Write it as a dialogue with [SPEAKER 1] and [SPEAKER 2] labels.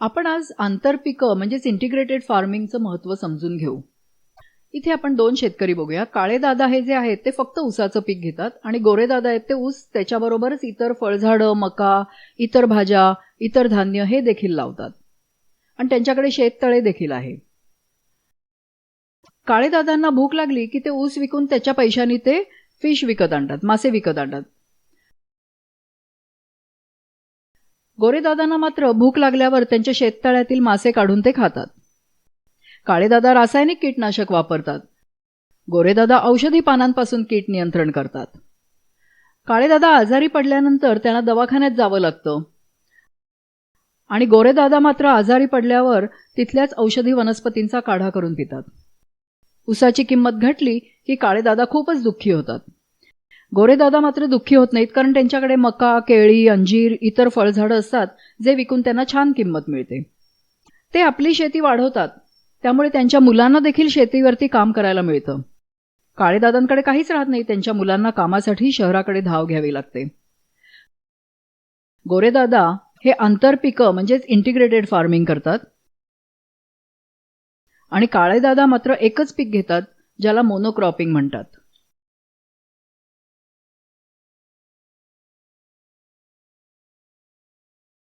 [SPEAKER 1] आपण आज आंतरपिकं म्हणजेच इंटिग्रेटेड फार्मिंगचं महत्त्व समजून घेऊ. इथे आपण दोन शेतकरी बघूया. काळेदादा हे जे आहेत ते फक्त ऊसाचं पीक घेतात आणि गोरेदादा आहेत ते ऊस त्याच्याबरोबरच इतर फळझाडं मका इतर भाज्या इतर धान्य हे देखील लावतात. आणि त्यांच्याकडे शेततळे देखील आहे. काळेदादांना भूक लागली की ते ऊस विकून त्याच्या पैशानी ते फिश विकत आणतात मासे विकत आणतात. गोरेदादांना मात्र भूक लागल्यावर त्यांच्या शेततळ्यातील मासे काढून ते खातात. काळेदादा रासायनिक कीटनाशक वापरतात. गोरेदादा औषधी पानांपासून कीट नियंत्रण करतात. काळेदादा आजारी पडल्यानंतर त्यांना दवाखान्यात जावं लागतं. आणि गोरेदादा मात्र आजारी पडल्यावर तिथल्याच औषधी वनस्पतींचा काढा करून पितात. उसाची किंमत घटली की काळेदादा खूपच दुःखी होतात. गोरेदादा मात्र दुःखी होत नाहीत कारण त्यांच्याकडे मका केळी अंजीर इतर फळझाडं असतात जे विकून त्यांना छान किंमत मिळते. ते आपली शेती वाढवतात. त्यामुळे त्यांच्या मुलांना देखील शेतीवरती काम करायला मिळतं. काळेदादांकडे काहीच राहत नाही. त्यांच्या मुलांना कामासाठी शहराकडे धाव घ्यावी लागते. गोरेदादा हे आंतरपिकं म्हणजेच इंटिग्रेटेड फार्मिंग करतात. आणि काळेदादा मात्र एकच पीक घेतात ज्याला मोनोक्रॉपिंग म्हणतात.